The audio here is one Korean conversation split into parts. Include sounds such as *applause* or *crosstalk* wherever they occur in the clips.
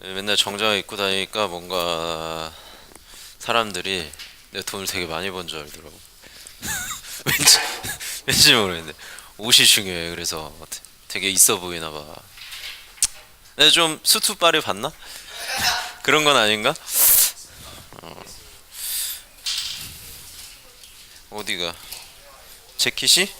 맨날 정장 입고 다니니까 뭔가 사람들이 내 돈을 되게 많이 번 줄 알더라고. *laughs* 왠지 왠지 모르겠는데 옷이 중요해. 그래서 되게 있어 보이나 봐. 내가 좀 수투빨이 봤나? 그런 건 아닌가? 어. 어디가? 재킷이?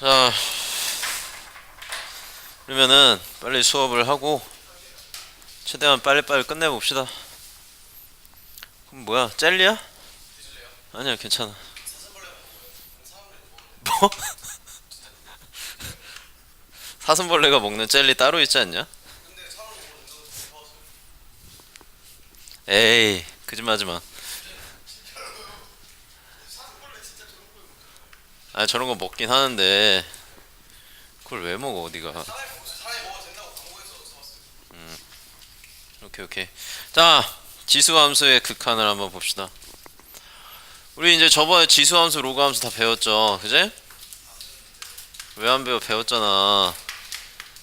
자, 그러면은 빨리 수업을 하고 최대한 빨리빨리 끝내봅시다. 그럼 뭐야? 젤리야? 아니야, 괜찮아. 뭐? *laughs* 사슴벌레가 먹는 젤리 따로 있지 않냐? 에이, 거짓말하지 마. 아 저런 거 먹긴 하는데 그걸 왜 먹어 어디가? 음, 오케이 오케이. 자 지수 함수의 극한을 한번 봅시다. 우리 이제 저번에 지수 함수, 로그 함수 다 배웠죠, 그제? 왜 안 배워? 배웠잖아.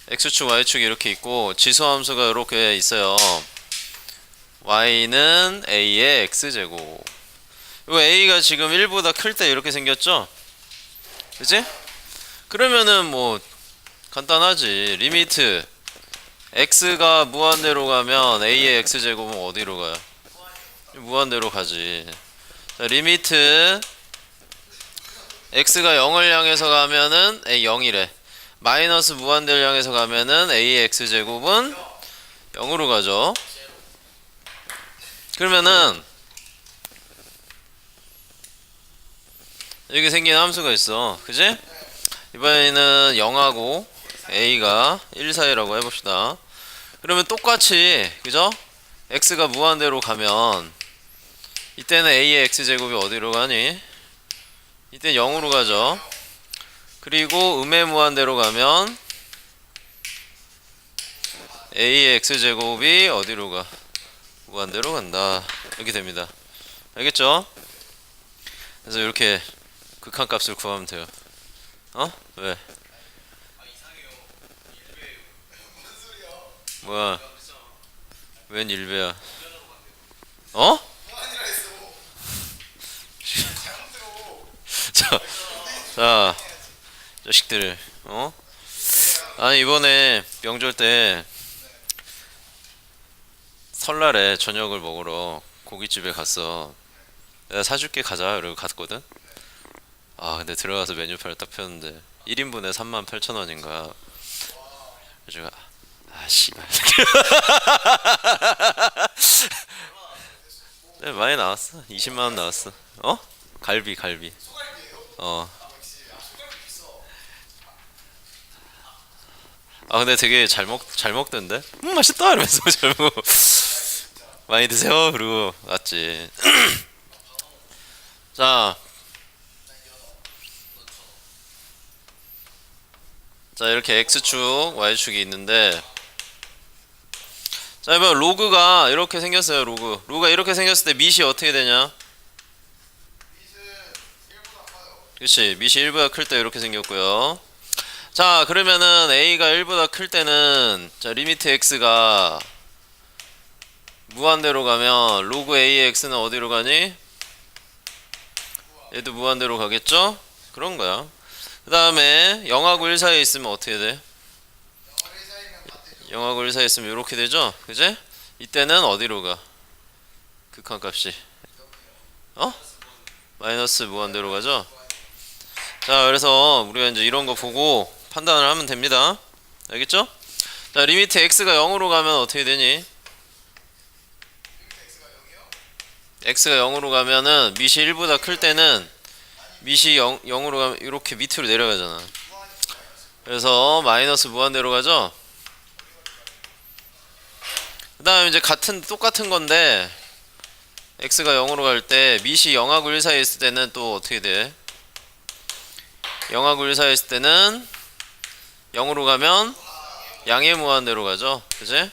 x축, y축이 이렇게 있고 지수 함수가 이렇게 있어요. y는 a의 x 제곱. 이거 a가 지금 1보다 클 때 이렇게 생겼죠? 그지? 그러면은 뭐 간단하지. 리미트 x가 무한대로 가면 a의 x 제곱은 어디로 가요? 무한대로 가지. 자, 리미트 x가 0을 향해서 가면은 a 0이래. 마이너스 무한대를 향해서 가면은 a의 x 제곱은 0으로 가죠. 그러면은 이렇게 생긴 함수가 있어. 그지? 이번에는 0하고 a가 1 사이라고 해봅시다. 그러면 똑같이 그죠? x가 무한대로 가면 이때는 a의 x제곱이 어디로 가니? 이때 0으로 가죠. 그리고 음의 무한대로 가면 a의 x제곱이 어디로 가? 무한대로 간다. 이렇게 됩니다. 알겠죠? 그래서 이렇게 극한값을 구하면 돼요. 어? 왜? 뭐야? 웬 일배야? 어? *laughs* 자, 자, 자식들, 어? 아니 이번에 명절 때 설날에 저녁을 먹으러 고깃집에 갔어. 내가 사줄게 가자 이러고 갔거든. 아 근데 들어가서 메뉴판을 딱 폈는데 1인분에 38,000원인가. 그래서 아 씨발. *laughs* 네, 많이 나왔어. 20만원 나왔어. 어? 갈비 갈비. 어. 아 근데 되게 잘 먹 잘 먹던데? 음 맛있다! 이러면서 *laughs* 잘 먹어 많이 드세요. 그리고 왔지. *clears throat* 자 자 이렇게 x축 y축이 있는데. 자 이번 로그가 이렇게 생겼어요 로그. 로그가 이렇게 생겼을 때 밑이 어떻게 되냐? 그렇지 밑이 1보다 클 때 이렇게 생겼고요. 자 그러면은 a가 1보다 클 때는 자 리미트 x가 무한대로 가면 로그 a의 x는 어디로 가니? 얘도 무한대로 가겠죠? 그런 거야. 그 다음에 0하고 1 사이에 있으면 어떻게 돼? 0하고 1 사이에 있으면 이렇게 되죠? 그제? 이때는 어디로 가? 극한값이 어? 마이너스 무한대로 가죠? 자 그래서 우리가 이제 이런 거 보고 판단을 하면 됩니다 알겠죠? 자 리미트 x가 0으로 가면 어떻게 되니? x가 0으로 가면은 밑이 1보다 클 때는 밑이 0, 0으로 가면 이렇게 밑으로 내려가잖아. 그래서 마이너스 무한대로 가죠. 그 다음에 이제 같은 똑같은 건데 x가 0으로 갈 때 밑이 0하고 1 사이에 있을 때는 또 어떻게 돼? 0하고 1 사이에 있을 때는 0으로 가면 양의 무한대로 가죠. 그지?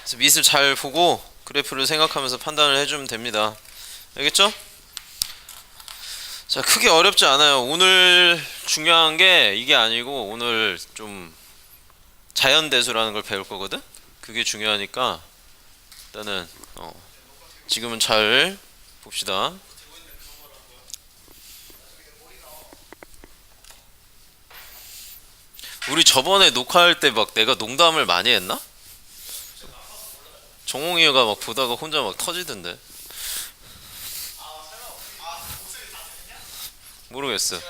그래서 밑을 잘 보고 그래프를 생각하면서 판단을 해주면 됩니다. 알겠죠? 자, 크게 어렵지 않아요. 오늘 중요한 게 이게 아니고 오늘 좀 자연대수라는 걸 배울 거거든? 그게 중요하니까 일단은 어, 지금은 잘 봅시다. 우리 저번에 녹화할 때 막 내가 농담을 많이 했나? 정홍이가 막 보다가 혼자 막 터지던데. 모르겠어.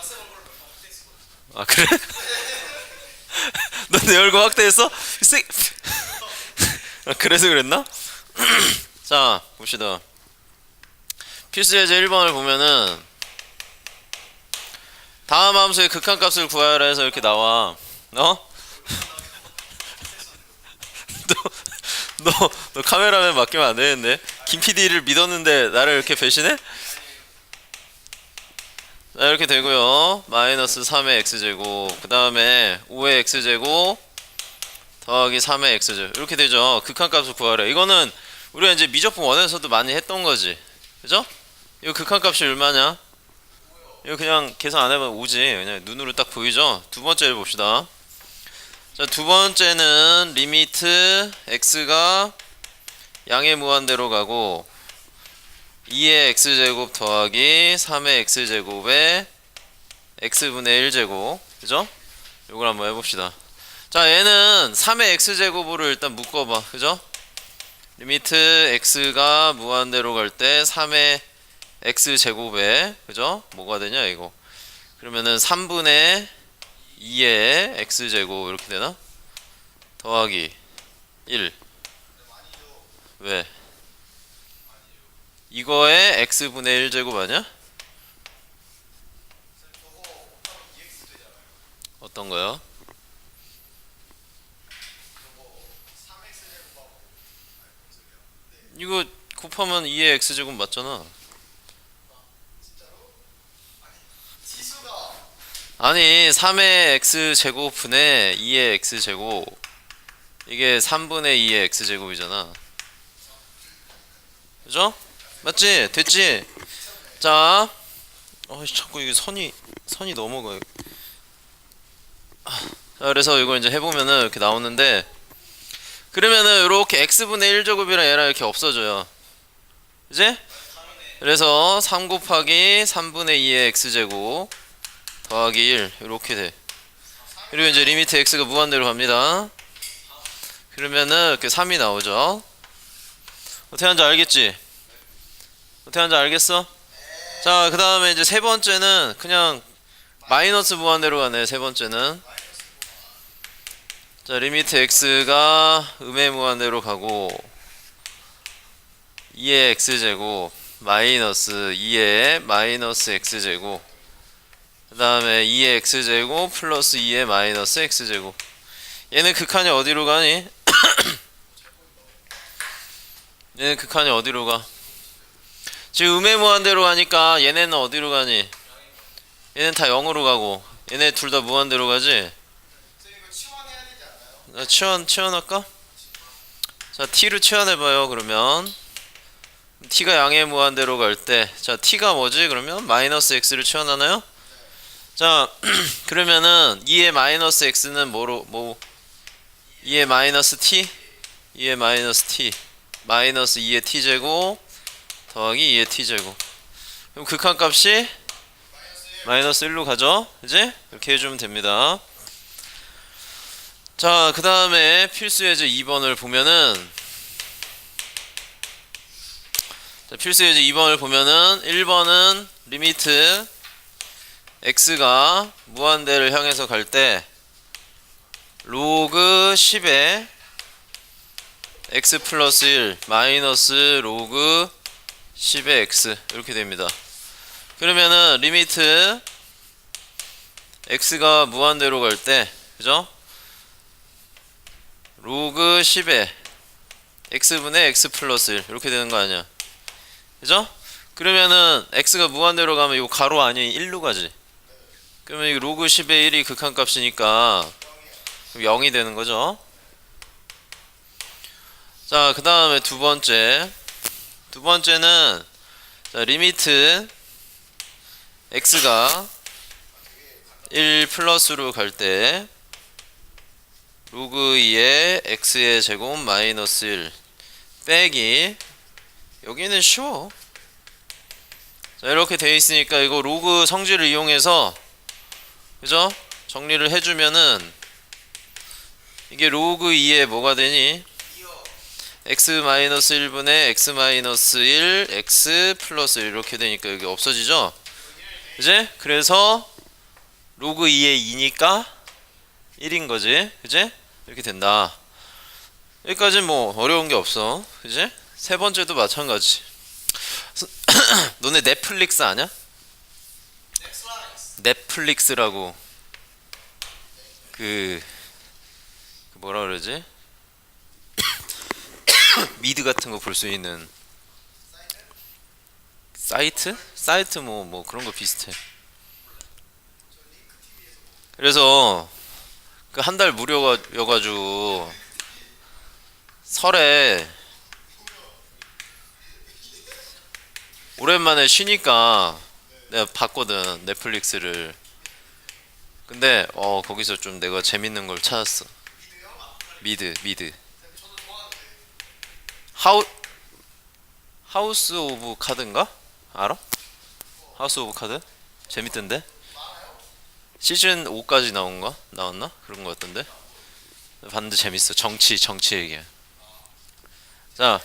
아 그래? *laughs* 너 내 얼굴 확대했어? 쎄. *laughs* 아, 그래서 그랬나? *clears throat* 자 봅시다. 필수 예제 1번을 보면은 다음 함수의 극한값을 구하라 해서 이렇게 나와. 어? *laughs* 너, 너, 너 카메라맨 맡기면 안 되는데? 김 PD를 믿었는데 나를 이렇게 배신해? 자, 이렇게 되고요. 마이너스 3의 x제곱, 그 다음에 5의 x제곱, 더하기 3의 x제곱. 이렇게 되죠. 극한값을 구하래. 이거는 우리가 이제 미적분 원에서도 많이 했던 거지. 그죠? 이거 극한값이 얼마냐? 이거 그냥 계산 안 해봐도 오지. 그냥 눈으로 딱 보이죠? 두 번째를 봅시다. 자, 두 번째는 리미트 x가 양의 무한대로 가고 2의 x제곱 더하기 3의 x제곱에 x분의 1제곱 그죠? 요걸 한번 해봅시다 자 얘는 3의 x제곱으로 일단 묶어봐 그죠? 리미트 x가 무한대로 갈 때 3의 x제곱에 그죠? 뭐가 되냐 이거 그러면은 3분의 2의 x제곱 이렇게 되나? 더하기 1 왜? 이거의 x분의 1제곱 아니야? 어떤 거요? 이거 곱하면 2의 x제곱 맞잖아 아니 3의 x제곱 분의 2의 x제곱 이게 3분의 2의 x제곱이잖아 그죠? 맞지? 됐지? 자, 어이 자꾸 이게 선이 선이 넘어가요. 아, 자, 그래서 이걸 이제 해보면은 이렇게 나오는데 그러면은 이렇게 x 분의 1 제곱이랑 얘랑 이렇게 없어져요. 그지? 그래서 3 곱하기 3분의 2의 x 제곱 더하기 1 이렇게 돼. 그리고 이제 리미트 x가 무한대로 갑니다. 그러면은 이렇게 3이 나오죠. 어떻게 하는지 알겠지? 어떻게 하는지 알겠어? 자, 그 다음에 이제 세 번째는 그냥 마이너스 무한대로 가네, 세 번째는. 자, 리미트 x가 음의 무한대로 가고 2의 x제곱 마이너스 2의 마이너스 x제곱 그 다음에 2의 x제곱 플러스 2의 마이너스 x제곱 얘는 극한이 어디로 가니? *coughs* 얘는 극한이 어디로 가? 지금 음의 무한대로 가니까 얘네는 어디로 가니? 얘는 다 0으로 가고 얘네 둘 다 무한대로 가지? 나 치환 치환할까? 자 t를 치환해봐요 그러면 t가 양의 무한대로 갈 때 자 t가 뭐지 그러면 마이너스 x를 치환하나요? 자 *clears throat* 그러면은 2의 마이너스 x는 뭐로 뭐 2의 마이너스 t 2의 마이너스 t 마이너스 2의 t제곱 더하기 2의 t제곱. 그럼 극한값이 마이너스 1로 가죠? 이제 이렇게 해주면 됩니다. 자 그 다음에 필수 예제 2번을 보면은 자, 필수 예제 2번을 보면은 1번은 리미트 x가 무한대를 향해서 갈 때 로그 10에 x 플러스 1 마이너스 로그 10의 x 이렇게 됩니다. 그러면은 리미트 x가 무한대로 갈 때 그죠? 로그 10의 x분의 x 플러스 1 이렇게 되는 거 아니야? 그죠? 그러면은 x가 무한대로 가면 이거 가로 아니 1로 가지. 그러면 이 로그 10의 1이 극한값이니까 0이 되는 거죠. 자, 그 다음에 두 번째. 두 번째는 자, 리미트 x가 1 플러스로 갈 때 로그 2의 x의 제곱 마이너스 1 빼기 여기는 쉬워 자 이렇게 돼 있으니까 이거 로그 성질을 이용해서 그죠? 정리를 해주면은 이게 로그 2에 뭐가 되니? X 마이너스 1분의 x 마이너스 1 x 플러스 1 이렇게 되니까 여기 없어지죠? 그지? 그래서 로그 2의 2니까 1인 거지 그지? 이렇게 된다 여기까지는 뭐 어려운 게 없어 그지? 세 번째도 마찬가지 *clears throat* 너네 넷플릭스 아냐? 넷플릭스라고 그, 그 뭐라 그러지? *coughs* 미드 같은 거 볼 수 있는 사이트? 사이트 뭐뭐 그런 거 비슷해. 그래서 그 한 달 무료여가지고 설에 오랜만에 쉬니까 내가 봤거든 넷플릭스를. 근데 어 거기서 좀 내가 재밌는 걸 찾았어. 미드 미드. 하우 하우스 오브 카드인가? 알아? 하우스 오브 카드? 재밌던데? 시즌 5까지 나온가? 나왔나? 그런 거 같던데? 봤는데 재밌어. 정치 정치 얘기야. 자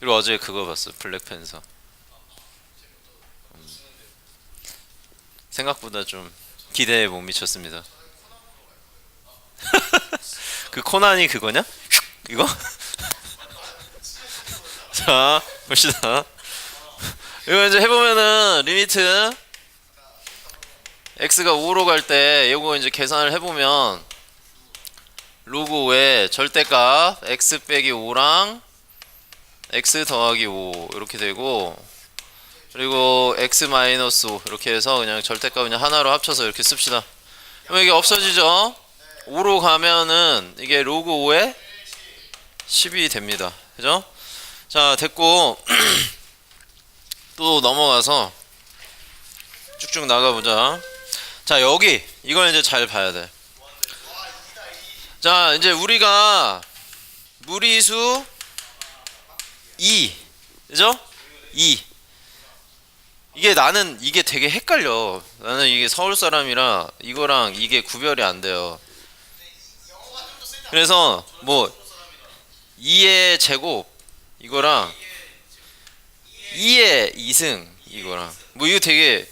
그리고 어제 그거 봤어. 블랙팬서. 음. 생각보다 좀 기대에 못 미쳤습니다. *laughs* 그 코난이 그거냐? 이거? 자, 봅시다. 이거 이제 해보면은 리미트 x가 5로 갈 때 이거 이제 계산을 해보면 로그 5에 절대값 x 빼기 5랑 x 더하기 5 이렇게 되고 그리고 x 마이너스 5 이렇게 해서 그냥 절대값 그냥 하나로 합쳐서 이렇게 씁시다. 그럼 이게 없어지죠? 5로 가면은 이게 로그 5에 10이 됩니다. 그죠? 자, 됐고 *clears throat* 또 넘어가서 쭉쭉 나가보자. 자, 여기 이걸 이제 잘 봐야 돼. 자, 이제 우리가 무리수 2 그죠? 2 이게 나는 이게 되게 헷갈려. 나는 이게 서울 사람이라 이거랑 이게 구별이 안 돼요. 그래서 뭐 2의 제곱 이거랑 2의 2승 이거랑 뭐 이거 되게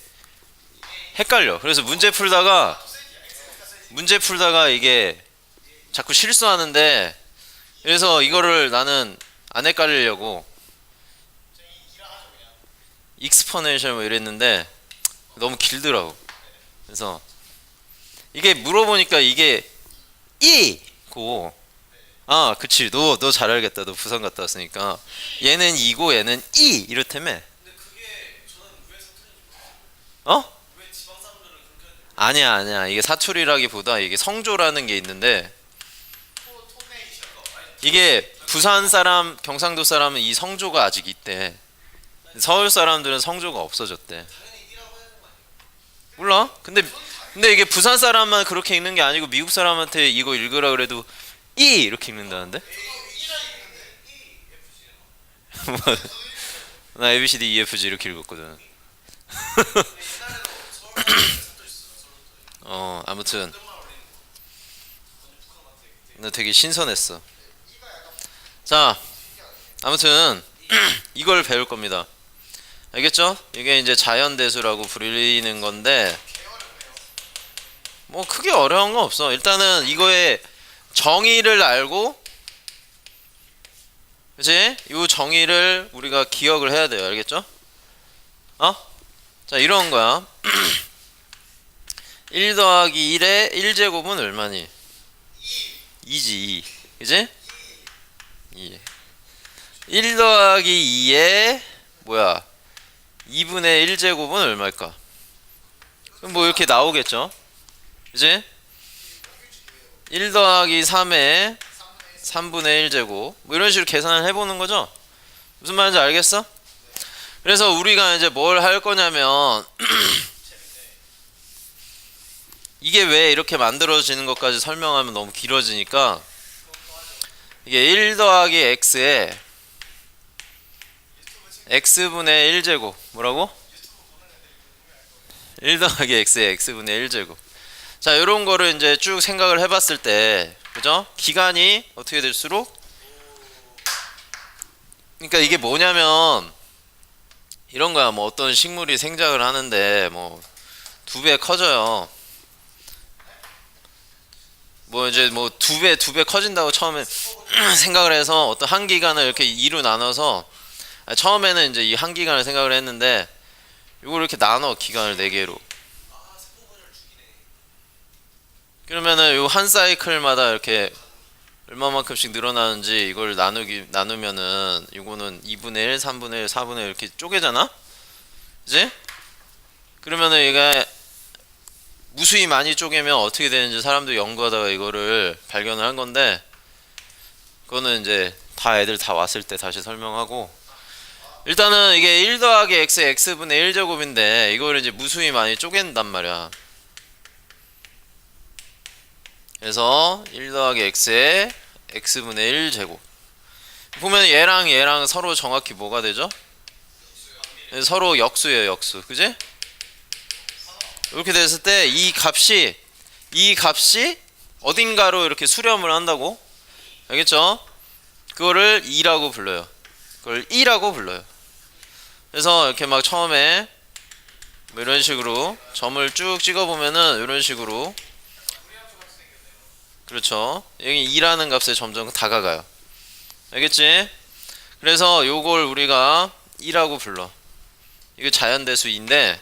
헷갈려. 그래서 문제 풀다가 문제 풀다가 이게 자꾸 실수하는데 그래서 이거를 나는 안 헷갈리려고 익스퍼네이션 뭐 이랬는데 너무 길더라고. 그래서 이게 물어보니까 이게 2고 아, 그치. 너, 너 잘 알겠다. 너 부산 갔다 왔으니까. 얘는 2고 얘는 2 이렇다며. 어? 아니야, 아니야. 이게 사투리라기보다 이게 성조라는 게 있는데 이게 부산 사람, 경상도 사람은 이 성조가 아직 있대. 서울 사람들은 성조가 없어졌대. 몰라? 근데 근데 이게 부산 사람만 그렇게 읽는 게 아니고 미국 사람한테 이거 읽으라 그래도 이 이렇게 읽는다는데? 뭐, *laughs* 나 A B C D E F G 이렇게 읽었거든. *laughs* 어 아무튼 나 되게 신선했어. 자 아무튼 *clears throat* 이걸 배울 겁니다. 알겠죠? 이게 이제 자연대수라고 불리는 건데 뭐 크게 어려운 건 없어. 일단은 이거의 정의를 알고 그지? 이 정의를 우리가 기억을 해야 돼요. 알겠죠? 어? 자 이런 거야. *clears throat* 1 더하기 1의 1제곱은 얼마니? 2 지 2 그지? 2 1 더하기 2의 뭐야 2분의 1제곱은 얼마일까? 그럼 뭐 이렇게 나오겠죠? 그지? 1 더하기 3의 3분의 1제곱 뭐 이런 식으로 계산을 해보는 거죠? 무슨 말인지 알겠어? 그래서 우리가 이제 뭘 할 거냐면 *clears throat* 이게 왜 이렇게 만들어지는 것까지 설명하면 너무 길어지니까 이게 1 더하기 x에 x분의 1제곱 뭐라고? 1 더하기 x에 x분의 1제곱 자 요런 거를 이제 쭉 생각을 해봤을 때 그죠? 기간이 어떻게 될수록? 그러니까 이게 뭐냐면 이런 거야. 뭐 어떤 식물이 생장을 하는데 뭐 두 배 커져요. 뭐 이제 뭐 두 배 두 배 커진다고 처음에 *clears throat* 생각을 해서 어떤 한 기간을 이렇게 2로 나눠서 아, 처음에는 이제 이 한 기간을 생각을 했는데 이걸 이렇게 나눠 기간을 네 개로 그러면은 요 한 사이클마다 이렇게 얼마만큼씩 늘어나는지 이걸 나누기 나누면은 이거는 2분의 1, 3분의 1, 4분의 1 이렇게 쪼개잖아? 그지? 그러면은 얘가 무수히 많이 쪼개면 어떻게 되는지 사람들이 연구하다가 이거를 발견을 한 건데 그거는 이제 다 애들 다 왔을 때 다시 설명하고 일단은 이게 1 더하기 x x분의 1 제곱인데 이거를 이제 무수히 많이 쪼갠단 말이야 그래서 1 더하기 x에 x분의 1 제곱 보면 얘랑 얘랑 서로 정확히 뭐가 되죠? 서로 역수예요 역수 그지? 이렇게 됐을 때 이 값이 이 값이 어딘가로 이렇게 수렴을 한다고 알겠죠? 그거를 2라고 불러요 그걸 2라고 불러요 그래서 이렇게 막 처음에 뭐 이런 식으로 점을 쭉 찍어보면은 이런 식으로 그렇죠. 여기 2라는 값에 점점 다가가요. 알겠지? 그래서 요걸 우리가 2라고 불러. 이거 자연대수인데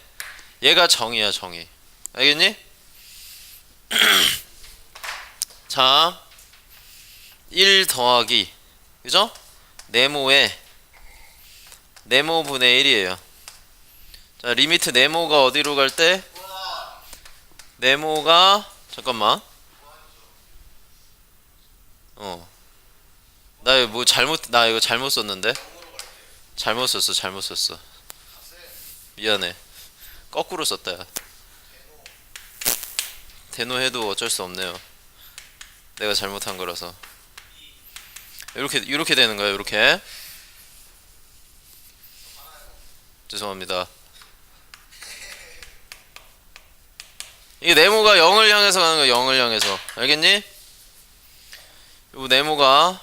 얘가 정의야 정의. 알겠니? *clears throat* 자, 1 더하기 그죠? 네모에 네모 분의 1이에요. 자, 리미트 네모가 어디로 갈 때? 네모가 잠깐만. 어. 나 이거 뭐 잘못 나 이거 잘못 썼는데. 잘못 썼어. 잘못 썼어. 미안해. 거꾸로 썼다. 야. 대노 해도 어쩔 수 없네요. 내가 잘못한 거라서. 이렇게 이렇게 되는 거예요. 이렇게. 죄송합니다. 이게 네모가 0을 향해서 가는 거야. 0을 향해서. 알겠니? 요 네모가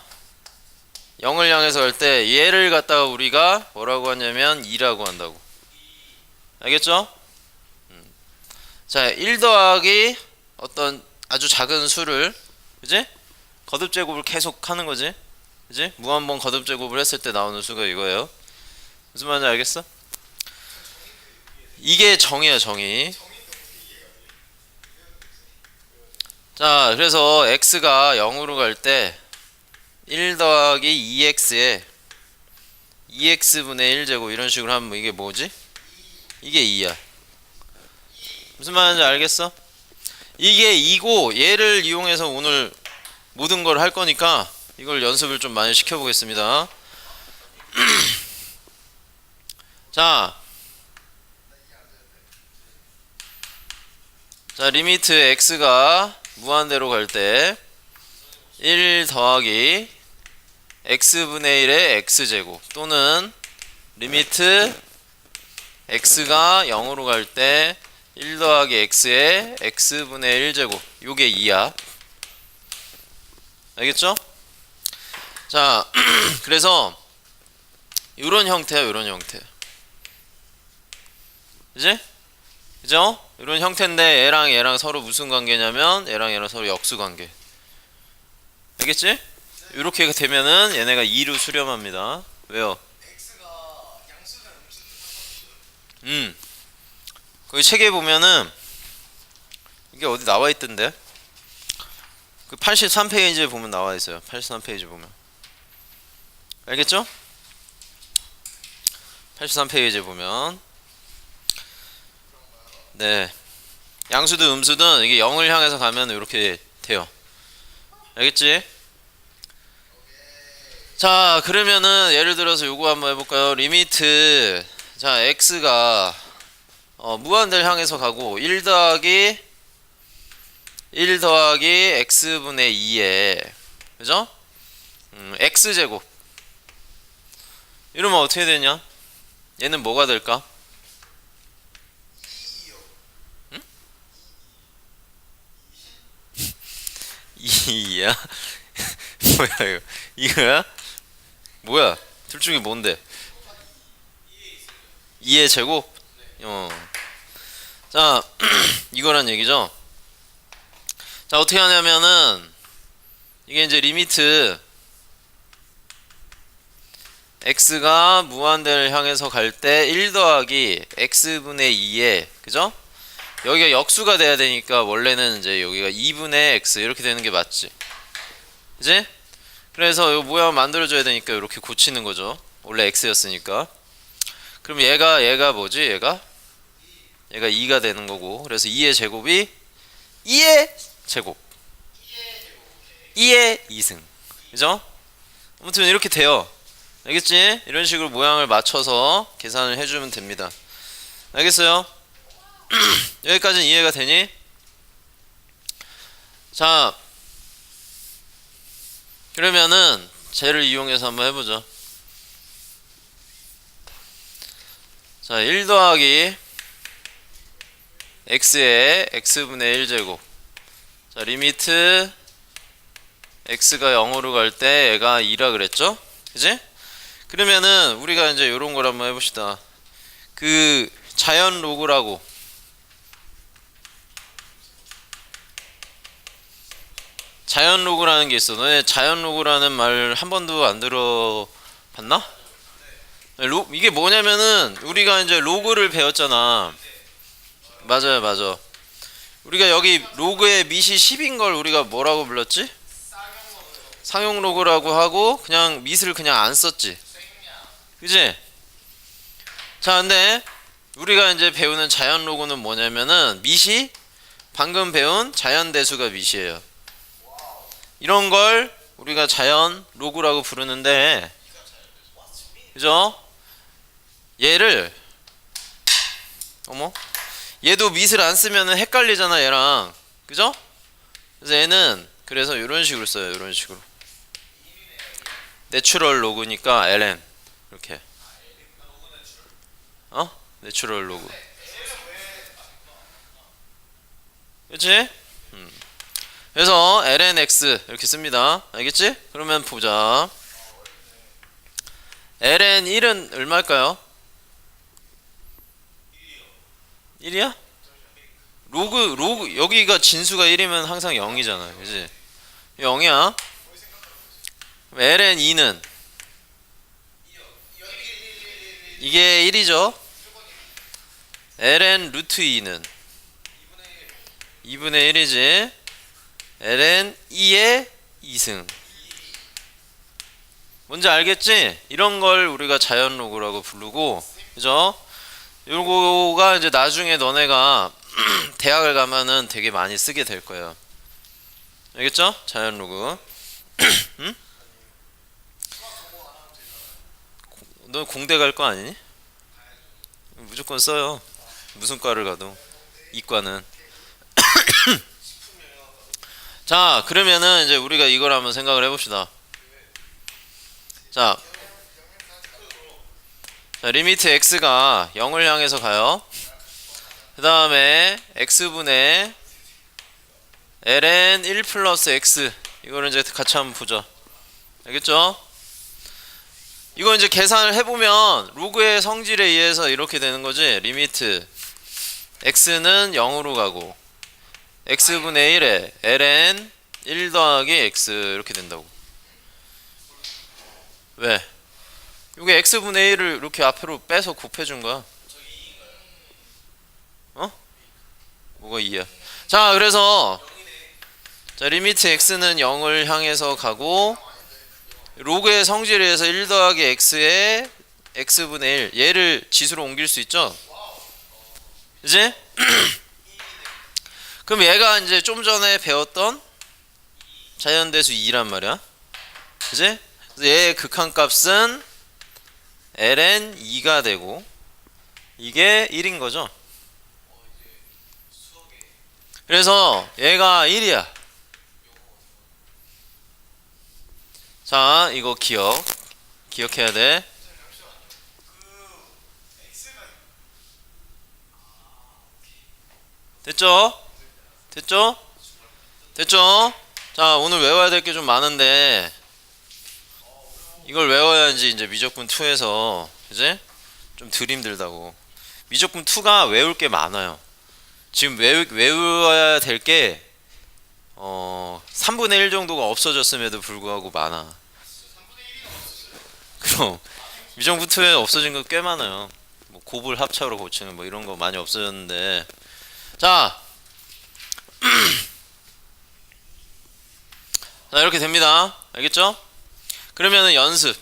0을 향해서 갈 때 얘를 갖다가 우리가 뭐라고 하냐면 2라고 한다고. 알겠죠? 음. 자, 1 더하기 어떤 아주 작은 수를 그지? 거듭 제곱을 계속 하는 거지. 그지? 무한번 거듭 제곱을 했을 때 나오는 수가 이거예요. 무슨 말인지 알겠어? 이게 정의야, 정의. 자, 그래서 x가 0으로 갈 때 1 더하기 2x에 2x분의 1제곱 이런 식으로 하면 이게 뭐지? 이게 2야. 무슨 말인지 알겠어? 이게 2고 얘를 이용해서 오늘 모든 걸 할 거니까 이걸 연습을 좀 많이 시켜보겠습니다. *clears throat* 자, 자 리미트 x가 무한대로 갈 때 1 더하기 x분의 1의 x제곱 또는 리미트 x가 0으로 갈 때 1 더하기 x의 x분의 1제곱 요게 2야 알겠죠? 자 *clears throat* 그래서 요런 형태야 요런 형태 그지? 그죠? 이런 형태인데 얘랑 얘랑 서로 무슨 관계냐면 얘랑 얘랑 서로 역수 관계. 알겠지? 이렇게 되면은 얘네가 2로 수렴합니다. 왜요? 음. 거기 책에 보면은 이게 어디 나와 있던데? 그 83페이지에 보면 나와 있어요. 83페이지 보면. 알겠죠? 83페이지에 보면 네. 양수든 음수든 이게 0을 향해서 가면 이렇게 돼요. 알겠지? 자, 그러면은 예를 들어서 요거 한번 해볼까요? 리미트 자 x가 어, 무한대를 향해서 가고 1 더하기 1 더하기 x분의 2에 그죠? 음, x제곱 이러면 어떻게 되냐? 얘는 뭐가 될까? 2야? *laughs* 뭐야 이거 이거야? 뭐야? 둘 중에 뭔데? 2의 제곱? 어. 자, *clears throat* 이거란 얘기죠. 자, 어떻게 하냐면은 이게 이제 리미트 x가 무한대를 향해서 갈 때 1 더하기 x분의 2에 그죠? 여기가 역수가 돼야 되니까 원래는 이제 여기가 2분의 x 이렇게 되는 게 맞지. 그지? 그래서 이 모양 만들어줘야 되니까 이렇게 고치는 거죠. 원래 x였으니까. 그럼 얘가 얘가 뭐지? 얘가 얘가 2가 되는 거고. 그래서 2의 제곱이 2의 제곱. 2의 2승. 그죠? 아무튼 이렇게 돼요. 알겠지? 이런 식으로 모양을 맞춰서 계산을 해주면 됩니다. 알겠어요? 여기까지는 이해가 되니? 자, 그러면은 쟤를 이용해서 한번 해보죠. 자, 1 더하기 x의 x분의 1제곱. 자, 리미트 x가 0으로 갈 때 얘가 2라 그랬죠? 그지? 그러면은 우리가 이제 이런 걸 한번 해봅시다. 그 자연 로그라고 자연 로그라는 게 있어. 너네 자연 로그라는 말 한 번도 안 들어봤나? 로, 이게 뭐냐면은 우리가 이제 로그를 배웠잖아. 맞아요, 맞아. 우리가 여기 로그의 밑이 10인 걸 우리가 뭐라고 불렀지? 상용 로그라고 하고 그냥 밑을 그냥 안 썼지. 그지? 자, 근데 우리가 이제 배우는 자연 로그는 뭐냐면은 밑이 방금 배운 자연 대수가 밑이에요. 이런 걸 우리가 자연 로그라고 부르는데 그죠? 얘를 어머 얘도 밑을 안 쓰면은 헷갈리잖아 얘랑 그죠? 그래서 얘는 그래서 이런 식으로 써요 이런 식으로 내추럴 로그니까 ln 이렇게 어? 내추럴 로그 그치? 음. 그래서 lnx 이렇게 씁니다 알겠지? 그러면 보자 ln 1은 얼마일까요? 1이야? 로그 로그 여기가 진수가 1이면 항상 0이잖아 그지? 0이야 ln 2는 이게 1이죠 ln 루트 2는 2분의 1이지 ln 2의 2승 뭔지 알겠지? 이런 걸 우리가 자연 로그라고 부르고 그죠? 요거가 이제 나중에 너네가 *clears throat* 대학을 가면은 되게 많이 쓰게 될 거예요. 알겠죠? 자연 로그. *clears throat* 응? 너 공대 갈 거 아니니? 무조건 써요. 무슨 과를 가도 이과는. *clears throat* 자, 그러면은 이제 우리가 이걸 한번 생각을 해봅시다. 자, 자, 리미트 x가 0을 향해서 가요. 그 다음에 x분의 ln 1 플러스 x 이거를 이제 같이 한번 보죠. 알겠죠? 이거 이제 계산을 해보면 로그의 성질에 의해서 이렇게 되는 거지. 리미트 x는 0으로 가고 x분의 1에 ln 1 더하기 x 이렇게 된다고. 왜? 이게 x분의 1을 이렇게 앞으로 빼서 곱해준 거야. 어? 뭐가 2야? 자, 그래서 자, 리미트 x는 0을 향해서 가고 로그의 성질에 의해서 1 더하기 x에 x분의 1 얘를 지수로 옮길 수 있죠? 이제 *clears throat* 그럼 얘가 이제 좀 전에 배웠던 자연대수 2란 말이야. 그지? 얘의 극한값은 ln 2가 되고 이게 1인 거죠. 그래서 얘가 1이야. 자, 이거 기억. 기억해야 돼. 됐죠? 됐죠? 됐죠? 자, 오늘 외워야 될 게 좀 많은데 이걸 외워야지 이제 미적분 2에서 그지? 좀덜 힘들다고. 미적분 2가 외울 게 많아요. 지금 외우, 외워야 될 게 어, 3분의 1 정도가 없어졌음에도 불구하고 많아. 그럼 미적분 2에 없어진 거 꽤 많아요. 뭐 곱을 합차로 고치는 뭐 이런 거 많이 없어졌는데 자, 자 이렇게 됩니다. 알겠죠? 그러면은 연습.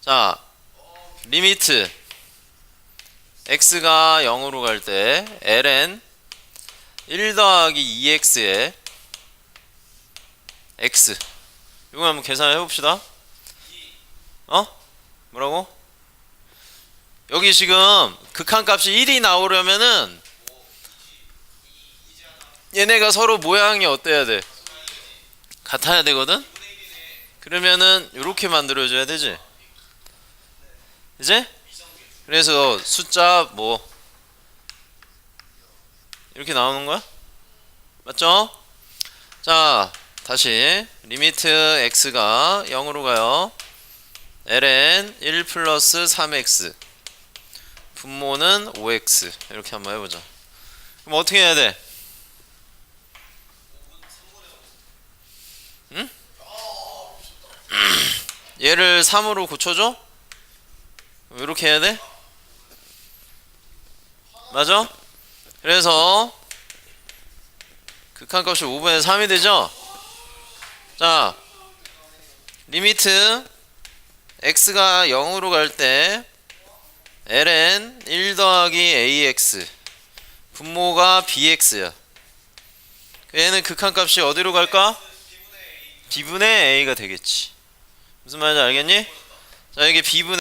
자, 리미트 x가 0으로 갈 때 ln 1 더하기 2x에 x 이거 한번 계산해 봅시다. 어? 뭐라고? 여기 지금 극한값이 1이 나오려면은 얘네가 서로 모양이 어때야 돼? 같아야 되거든? 그러면은 이렇게 만들어줘야 되지? 이제? 그래서 숫자 뭐 이렇게 나오는 거야? 맞죠? 자 다시 리미트 x가 0으로 가요 ln 1 플러스 3x 분모는 5x 이렇게 한번 해보자 그럼 어떻게 해야 돼? 얘를 3으로 고쳐줘? 이렇게 해야 돼? 맞아? 그래서 극한값이 5분의 3이 되죠? 자 리미트 x가 0으로 갈 때 ln 1 더하기 ax 분모가 bx야 얘는 극한값이 어디로 갈까? b분의 a가 되겠지 무슨 말인지 알겠니? 자 이게 b분의